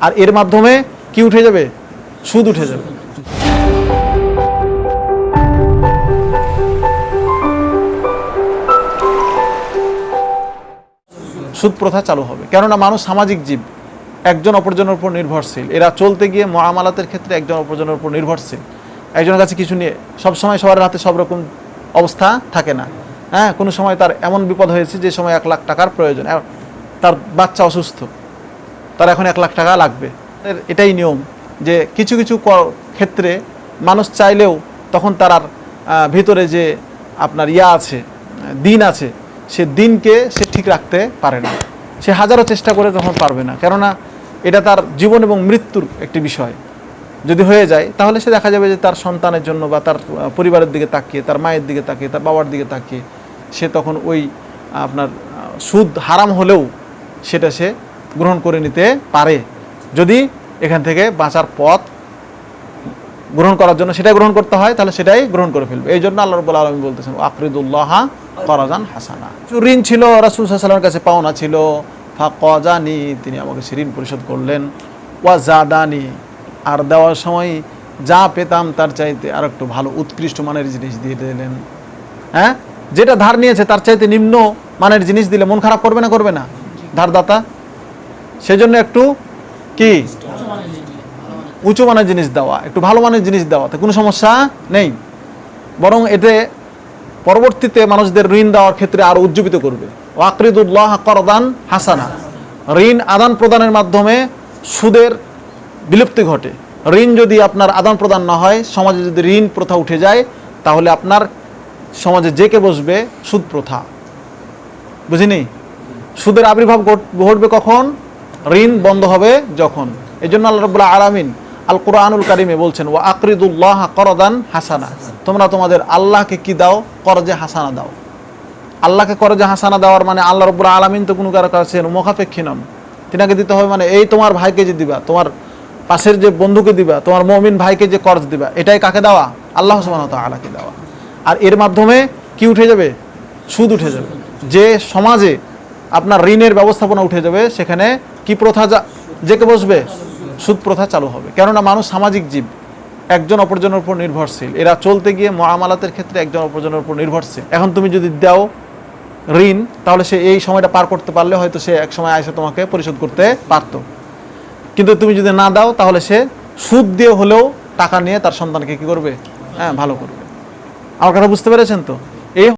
আর এর মাধ্যমে কি উঠে যাবে? সুদ উঠে যাবে। সুদ প্রথা চালু হবে। কেননা মানুষ সামাজিক জীব। একজন অপরজনের উপর নির্ভরশীল। এরা চলতে গিয়ে মহামালাতের ক্ষেত্রে একজন অপরজনের উপর নির্ভরশীল। একজনের কাছে কিছু নিয়ে সব সময় সবার হাতে সব রকম অবস্থা থাকে না। হ্যাঁ কোনো সময় তার এমন বিপদ হয়েছে যে সময় এক লাখ টাকার প্রয়োজন। তার বাচ্চা অসুস্থ। তার এখন এক লাখ টাকা লাগবে। এটাই নিয়ম যে কিছু কিছু ক্ষেত্রে মানুষ চাইলেও তখন তার আর ভিতরে যে আপনার ইয়া আছে, দিন আছে, সে দিনকে সে ঠিক রাখতে পারে না। সে হাজারো চেষ্টা করে তখন পারবে না। কেননা এটা তার জীবন এবং মৃত্যুর একটি বিষয়। যদি হয়ে যায়, তাহলে সে দেখা যাবে যে তার সন্তানের জন্য বা তার পরিবারের দিকে তাকিয়ে, তার মায়ের দিকে তাকিয়ে, তার বাবার দিকে তাকিয়ে সে তখন ওই আপনার সুদ হারাম হলেও সেটা সে গ্রহণ করে নিতে পারে। যদি এখান থেকে বাঁচার পথ গ্রহণ করার জন্য সেটাই গ্রহণ করতে হয়, তাহলে সেটাই গ্রহণ করে ফেলবে। এই জন্য আল্লাহ রব্বুল আলমী বলতেছেন আকরিদুল্লাহ করাজান হাসানা। ঋণ ছিল, রাসুল সাল্লামের কাছে পাওনা ছিল। ফাকাজানি, তিনি আমাকে সে ঋণ পরিশোধ করলেন। ওয়া জাদানি আর দেওয়ার সময় যা পেতাম তার চাইতে আর একটু ভালো, উৎকৃষ্ট মানের জিনিস দিয়ে দিলেন। হ্যাঁ? যেটা ধার নিয়েছে তার চাইতে নিম্ন মানের জিনিস দিলে মন খারাপ করবে না করবে না? ধারদাতা? সেজন্য একটু কি? উঁচু মানের জিনিস দেওয়া, একটু ভালো মানের জিনিস দেওয়া তো কোনো সমস্যা নেই। বরং এতে পরবর্তীতে মানুষদের ঋণ দেওয়ার ক্ষেত্রে আরও উজ্জীবিত করবে। ওয়াকরিদুল্লাহ করদান হাসানা। ঋণ আদান প্রদানের মাধ্যমে সুদের বিলুপ্তি ঘটে। ঋণ যদি আপনার আদান প্রদান না হয়, সমাজে যদি ঋণ প্রথা উঠে যায়, তাহলে আপনার সমাজে জেকে বসবে? সুদ প্রথা। বুঝিনি? সুদের আবির্ভাব ঘট- ঘটবে কখন? ঋণ বন্ধ হবে যখন। এই জন্য আল্লাহ রবুল্লাহ আলামিন আল কোরআনুল কারিমে বলছেন ও আকরিদুল্লাহ করদান হাসানা। তোমরা তোমাদের আল্লাহকে কি দাও? করজে হাসানা দাও। আল্লাহকে করজে হাসানা দেওয়ার মানে আল্লাহ রবুল্লাহ আলামিন তো কোনো কারও কাছে মুখাপেক্ষী নন। তিনাকে দিতে হবে মানে এই তোমার ভাইকে যে দিবা, তোমার পাশের যে বন্ধুকে দিবা, তোমার মমিন ভাইকে যে করজ দিবা, এটাই কাকে দেওয়া? আল্লাহ সুবাহ আলাকে দেওয়া। আর এর মাধ্যমে কি উঠে যাবে? সুদ উঠে যাবে। যে সমাজে আপনার ঋণের ব্যবস্থাপনা উঠে যাবে, সেখানে কি প্রথা জেকে বসবে? সুদ প্রথা চালু হবে। কেননা মানুষ সামাজিক জীব। একজন অপরজনের উপর নির্ভরশীল। এরা চলতে গিয়ে মহামালাতের ক্ষেত্রে একজন অপরজনের উপর নির্ভরশীল। এখন তুমি যদি দাও ঋণ, তাহলে সে এই সময়টা পার করতে পারলে হয়তো সে এক সময় এসে তোমাকে পরিশোধ করতে পারতো। কিন্তু তুমি যদি না দাও, তাহলে সে সুদ দিয়ে হলেও টাকা নিয়ে তার সন্তানকে কি করবে? হ্যাঁ ভালো করবে। আমার কথা বুঝতে পেরেছেন তো?